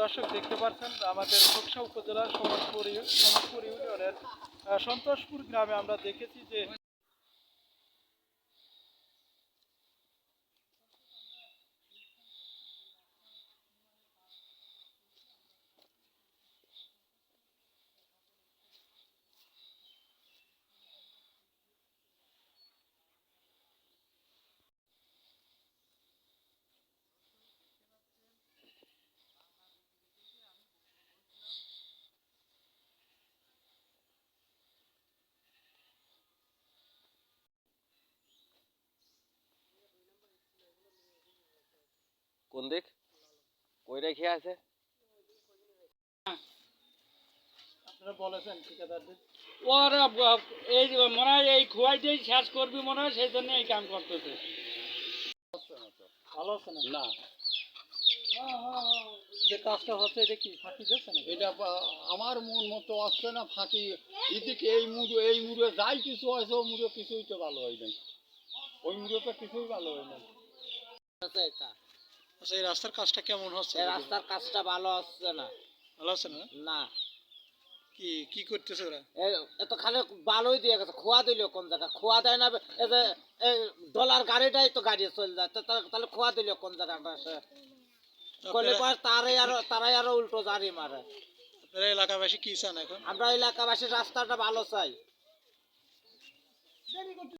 দর্শক দেখতে পাচ্ছেন আমাদের খোকসা উপজেলার সমাজপুর সমাজপুর ইউনিয়নের সন্তোষপুর গ্রামে আমরা দেখেছি যে কোন দিক? কই রেখে আছে? আপনারা বলেছেন ঠিকাদারদের। ওরা ব- এই যে মনে হয় এই শেষ করবি মনে হয় সেই জন্য এই কাম করতেছে। ভালো আছে না না। যে কাজটা হচ্ছে এটা কি ফাঁকি দিচ্ছে নাকি? এটা আমার মন মতো আসছে না ফাঁকি। এদিকে এই মুড়ো এই মুড়ো যাই কিছু হয়েছে ও মুড়ো কিছুই তো ভালো হয় নাই। ওই মুড়ো তো কিছুই ভালো হয় নাই। আচ্ছা এই রাস্তার কাজটা কেমন হচ্ছে? রাস্তার কাজটা ভালো হচ্ছে না। ভালো আছে না? না। কি কি করতেছে ওরা? এত খালি ভালোই দিয়ে গেছে খোয়া দিল কোন জায়গা খোয়া দেয় না এই যে ডলার গাড়িটাই তো গাড়ি চলে যায় তাহলে খোয়া দিল কোন জায়গাটা সে? করলে পর তারাই আরও তারাই আরও উল্টো জারি মারে। আপনারা এলাকাবাসী কি চান এখন? আমরা এলাকাবাসীর রাস্তাটা ভালো চাই।